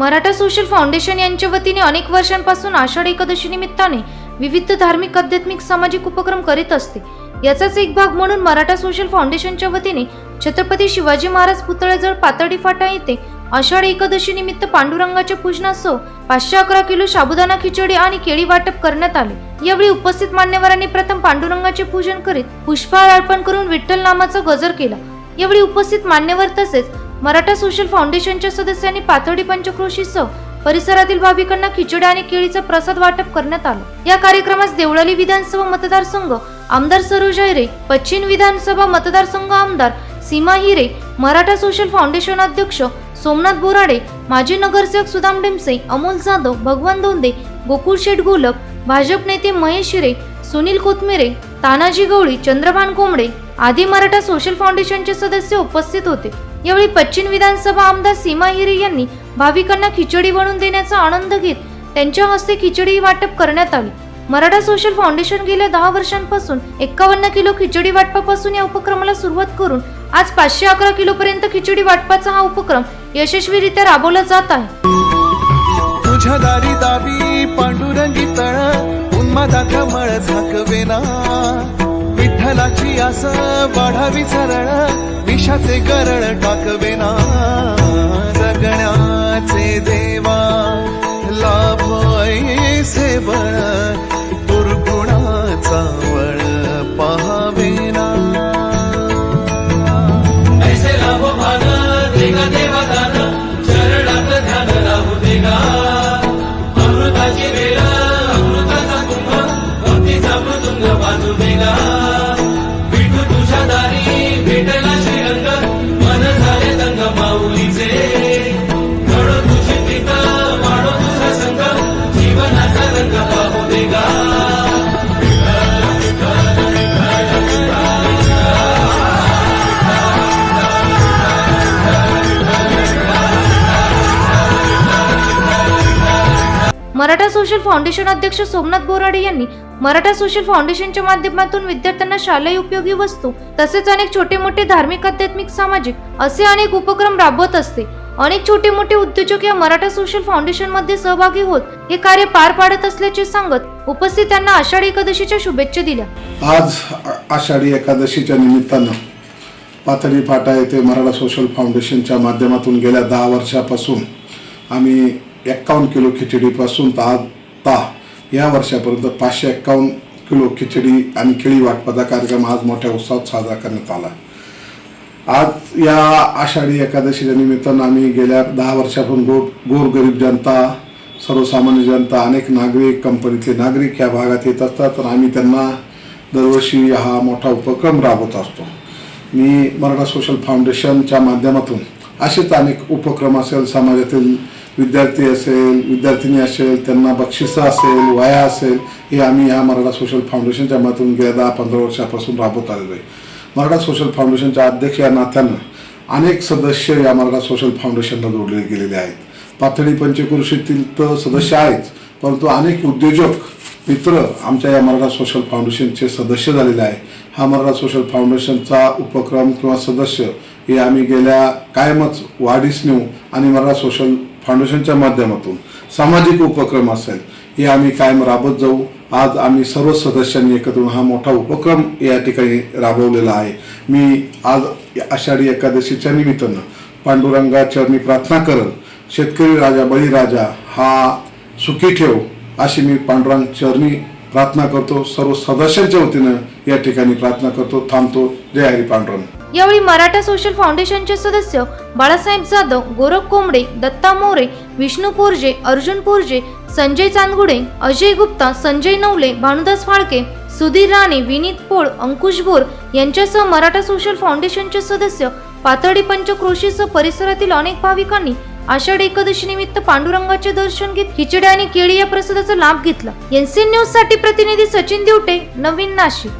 Maratha social foundation यांच्या वतीने अनेक वर्षांपासून आषाढ एकादशी निमित्ताने विविध धार्मिक आध्यात्मिक सामाजिक उपक्रम करीत असते. याचाच एक भाग म्हणून मराठा सोशल फाउंडेशनच्या वतीने छत्रपती शिवाजी महाराज पुतळ्याजवळ पातळी फाटा येथे आषाढ एकादशी निमित्त पांडुरंगाच्या पूजनासह पाचशे अकरा किलो साबुदाणा खिचडी आणि केळी वाटप करण्यात आले. यावेळी उपस्थित मान्यवरांनी प्रथम पांडुरंगाचे पूजन करीत पुष्पहार अर्पण करून विठ्ठल नामाचा गजर केला. यावेळी उपस्थित मान्यवर तसेच मराठा सोशल फाउंडेशनच्या सदस्यांनी पाथर्डी पंचक्रोशीसह परिसरातील भाविकांना खिचडी आणि केळीचा प्रसाद वाटप करण्यात आला. या कार्यक्रमास देवळाली विधानसभा मतदारसंघ आमदार सरोज हिरे पश्चिम विधानसभा मतदारसंघ आमदार सीमा हिरे मराठा सोशल फाउंडेशन अध्यक्ष सोमनाथ बोराडे माजी नगरसेवक सुदाम डिमसे अमोल जाधव भगवान दोंदे गोकुळ शेठ गोलक भाजप नेते महेश हिरे सुनील कोथमिरे तानाजी गवळी चंद्रभान कोंबडे आदी मराठा सोशल फाउंडेशनचे सदस्य उपस्थित होते. यावेळी पश्चिम विधानसभा आमदार सीमा हिरे यांनी भाविकांना खिचडी बनवून देण्याचा आनंद घेत त्यांच्या हस्ते खिचडी वाटप करण्यात आली. मराठा सोशल फाउंडेशन गेल्या दहा वर्षांपासून एकावन्न किलो खिचडी वाटपापासून या उपक्रमाला सुरुवात करून आज पाचशे अकरा किलो पर्यंत खिचडी वाटपाचा हा उपक्रम यशस्वीरित्या राबवला जात आहे. तुझ्या दारी दावी पांडुरंगी तळ उन्मादाचा मळ झाकवेना. विठ्ठलाची आस वाढावी सरळ विषाचे गरळ टाकवेना मराठा सोशल फाउंडेशन अध्यक्ष सोमनाथ बोराडे यांनी मराठा सोशल फाउंडेशनच्या माध्यमातून विद्यार्थ्यांना शालेय उपयोगी वस्तू तसेच अनेक छोटे मोठे धार्मिक आध्यात्मिक सामाजिक असे अनेक उपक्रम राबवत असते. अनेक छोटे मोठे उद्योजक या मराठा सोशल फाउंडेशनमध्ये सहभागी होत हे कार्य पार पाडत असल्याचे सांगत उपस्थितांना आषाढी एकादशीच्या शुभेच्छा दिल्या. आज आषाढी एकादशीच्या निमित्तानं पाथरी फाटा येथे मराठा सोशल फाउंडेशनच्या माध्यमातून गेल्या दहा वर्षापासून आम्ही एक्कावन्न किलो खिचडीपासून तर आता या वर्षापर्यंत पाचशे एक्कावन्न किलो खिचडी आणि केळी वाटपाचा कार्यक्रम आज मोठ्या उत्साहात साजरा करण्यात आला. आज या आषाढी एकादशीच्या निमित्तानं आम्ही गेल्या दहा वर्षापासून गोर गोरगरीब जनता सर्वसामान्य जनता अनेक नागरिक कंपनीतले नागरिक या भागात येत असतात. तर आम्ही त्यांना दरवर्षी हा मोठा उपक्रम राबवत असतो. मी मराठा सोशल फाउंडेशनच्या माध्यमातून असेच अनेक उपक्रम असेल समाजातील विद्यार्थी असेल विद्यार्थिनी असेल त्यांना बक्षिसं असेल वया असेल हे आम्ही ह्या मराठा सोशल फाउंडेशनच्या माध्यमातून गेल्या दहा पंधरा वर्षापासून राबवत आलेलो आहे. मराठा सोशल फाउंडेशनच्या अध्यक्ष या नात्यानं अनेक सदस्य या मराठा सोशल फाउंडेशनला जोडले गेलेले आहेत. पाथडी पंचकृषीतील तर सदस्य आहेच परंतु अनेक उद्योजक मित्र आमच्या या मराठा सोशल फाउंडेशनचे सदस्य झालेले आहे. हा मराठा सोशल फाउंडेशनचा उपक्रम किंवा सदस्य हे आम्ही गेल्या कायमच वाढीस नेऊ आणि मराठा सोशल फाउंडेशनच्या माध्यमातून सामाजिक उपक्रम असेल हे आम्ही कायम राबत जाऊ. आज आम्ही सर्व सदस्यांनी एकत्र हा मोठा उपक्रम या ठिकाणी राबवलेला आहे. मी आज आषाढी एकादशीच्या निमित्तानं पांडुरंगाचरणी प्रार्थना करत शेतकरी राजा बळीराजा हा सुखी ठेव अशी मी पांडुरंग चरणी प्रार्थना करतो. सर्व सदस्यांच्या वतीनं या ठिकाणी प्रार्थना करतो. थांबतो. जय हरी पांडुरंग. यावेळी मराठा सोशल फाउंडेशनचे सदस्य बाळासाहेब जाधव गोरख कोंबडे दत्ता मोरे विष्णू पोरजे अर्जुन पोरजे संजय चांदगुडे अजय गुप्ता संजय नवले भानुदास फाळके सुधीर राणे विनीत पोळ अंकुश बोर यांच्यासह मराठा सोशल फाउंडेशनचे सदस्य पातळी पंचक्रोशीसह परिसरातील अनेक भाविकांनी आषाढी एकादशी निमित्त पांडुरंगाचे दर्शन घेत खिचडी आणि केळी या प्रसादाचा लाभ घेतला. एनसीएन न्यूजसाठी प्रतिनिधी सचिन दिवटे नवीन नाशिक.